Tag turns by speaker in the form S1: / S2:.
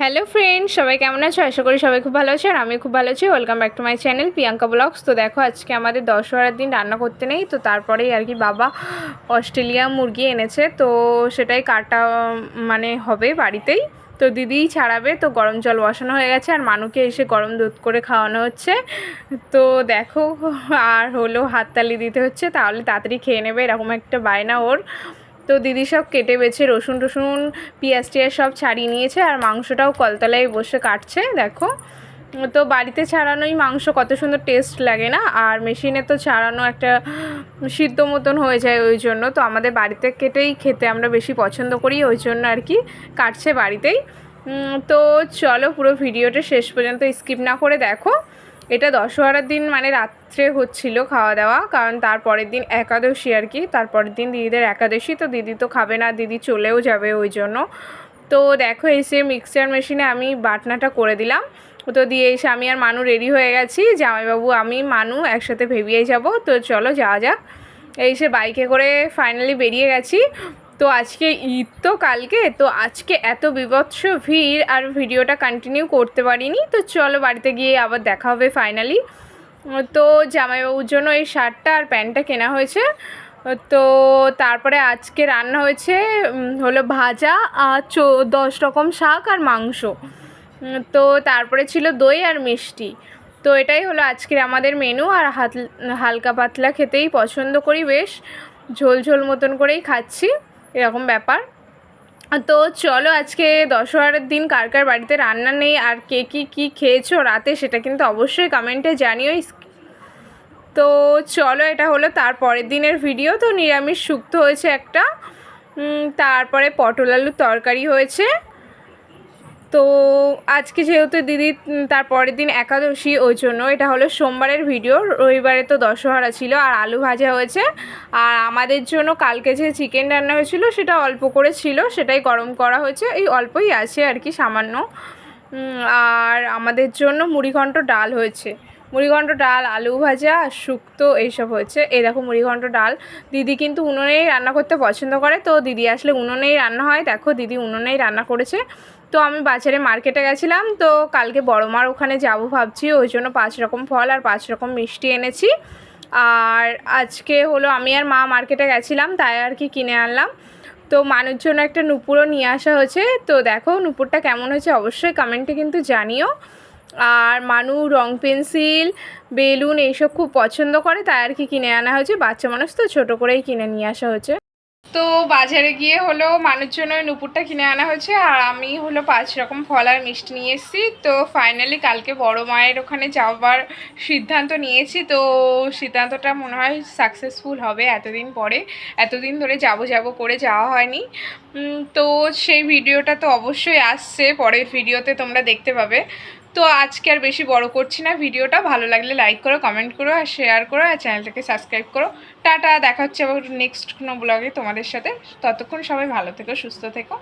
S1: Hello friend সবাই কেমন আছো? আশা করি সবাই খুব ভালো আছে আর আমি খুব ভালো আছি। Welcome back to my channel Priyanka blogs তো দেখো, আজকে আমাদের দশহরার দিন, রান্না করতে নেই। তো তারপরেই আর কি বাবা অস্ট্রেলিয়া মুরগি এনেছে। তো সেটাই কাটা মানে হবে বাড়িতেই। তো দিদিই ছাড়াবে। তো গরম জল বসানো হয়ে গেছে আর মানুকে এসে গরম দুধ করে খাওয়ানো হচ্ছে। তো দেখো, আর হলো হাততালি দিতে হচ্ছে। তাহলে তাড়াতাড়ি খেয়ে নেবে। এরকম একটা বায়না ওর। তো দিদি সব কেটে বেছে রসুন টসুন, পেঁয়াজ টিয়াজ সব ছাড়িয়ে নিয়েছে আর মাংসটাও কলতলায় বসে কাটছে, দেখো। তো বাড়িতে ছাড়ানোই মাংস কত সুন্দর টেস্ট লাগে না? আর মেশিনে তো ছাড়ানো একটা সিদ্ধ মতন হয়ে যায় ওই জন্য। তো আমাদের বাড়িতে কেটেই খেতে আমরা বেশি পছন্দ করি, ওই জন্য আর কি কাটছে বাড়িতেই। তো চলো পুরো ভিডিওটা শেষ পর্যন্ত স্কিপ না করে দেখো। এটা দশহরার দিন মানে রাত্রে হচ্ছিল খাওয়া দাওয়া, কারণ তারপরের দিন একাদশী আর কি। তারপরের দিন দিদিদের একাদশী, তো দিদি তো খাবে না, দিদি চলেও যাবে ওই জন্য। তো দেখো এসে মিক্সচার মেশিনে আমি বাটনাটা করে দিলাম। তো দিয়ে এসে আমি আর মানু রেডি হয়ে গেছি। জামাইবাবু, আমি, মানু একসাথে ভেবিয়ে যাব। তো চলো যাওয়া যাক। এই সে বাইকে করে ফাইনালি বেরিয়ে গেছি। তো আজকে ঈদ তো কালকে, তো আজকে এত বিভৎস ভিড় আর ভিডিওটা কন্টিনিউ করতে পারিনি। তো চলো বাড়িতে গিয়ে আবার দেখা হবে ফাইনালি তো জামাইবাবুর জন্য এই শার্টটা আর প্যান্টটা কেনা হয়েছে। তো তারপরে আজকে রান্না হয়েছে হলো ভাজা আর চো, দশ রকম শাক আর মাংস। তো তারপরে ছিল দই আর মিষ্টি। তো এটাই হলো আজকের আমাদের মেনু আর হাত, হালকা পাতলা খেতেই পছন্দ করি বেশ। ঝোল ঝোল মতন করেই খাচ্ছি। এরকম ব্যাপার। তো চলো আজকে দশহরার দিন কার কার বাড়িতে রান্না নেই আর কে কী কী খেয়েছো রাতে সেটা কিন্তু অবশ্যই কমেন্টে জানিও। তো চলো এটা হলো তার পরের দিনের ভিডিও তো নিরামিষ সুক্ত হয়েছে একটা। তারপরে পটল আলুর তরকারি হয়েছে। তো আজকে যেহেতু দিদি তার পরের দিন একাদশী, ওই জন্য এটা হলো সোমবারের ভিডিও রবিবারে তো দশহরা ছিল আর আলু ভাজা হয়েছে। আর আমাদের জন্য কালকে যে চিকেন রান্না হয়েছিল, সেটা অল্প করে ছিল, সেটাই গরম করা হয়েছে। এই অল্পই আছে আর কি, সামান্য। আর আমাদের জন্য মুড়িঘণ্ট ডাল হয়েছে। মুড়িঘণ্ট ডাল, আলু ভাজা, শুক্তো এইসব হয়েছে। এই দেখো মুড়িঘণ্ট ডাল। দিদি কিন্তু উনুনেই রান্না করতে পছন্দ করে। তো দিদি আসলে উনুনেই রান্না হয়। দেখো দিদি উনুনেই রান্না করেছে। তো আমি বাজারে মার্কেটে গেছিলাম। তো কালকে বড় মার ওখানে যাব ভাবছি। ওই জন্য পাঁচ রকম ফল আর পাঁচ রকম মিষ্টি এনেছি। আর আজকে হলো আমি আর মা মার্কেটে গেছিলাম। তাই আর কি কিনে আনলাম। তো মানুষ জন্য একটা নুপুরও নিয়ে আসা হয়েছে। তো দেখো নুপুরটা কেমন হয়েছে অবশ্যই কমেন্টে কিন্তু জানিও। আর মানু, রং পেন্সিল, বেলুন এইসব খুব পছন্দ করে, তাই আর কি কিনে আনা হয়েছে। বাচ্চা মানুষ তো ছোটো করেই কিনে নিয়ে আসা হয়েছে। তো বাজারে গিয়ে হলো মানুষ জন্য নুপুরটা কিনে আনা হয়েছে, আর আমি হলো পাঁচ রকম ফল আর মিষ্টি নিয়ে এসেছি। তো ফাইনালি কালকে বড় মায়ের ওখানে যাওয়ার সিদ্ধান্ত নিয়েছি। তো সিদ্ধান্তটা মনে হয় সাকসেসফুল হবে এতদিন পরে। এতদিন ধরে যাব যাব করে যাওয়া হয়নি। তো সেই ভিডিওটা তো অবশ্যই আসছে, পরের ভিডিওতে তোমরা দেখতে পাবে। তো আজকে আর বেশি বড় করছি না। ভিডিওটা ভালো লাগলে লাইক করো কমেন্ট করো আর শেয়ার করো আর চ্যানেলটাকে সাবস্ক্রাইব করো। টাটা, দেখা হচ্ছে আবার নেক্সট কোনো ব্লগে তোমাদের সাথে। ততক্ষণ সবাই ভালো থেকো, সুস্থ থেকো।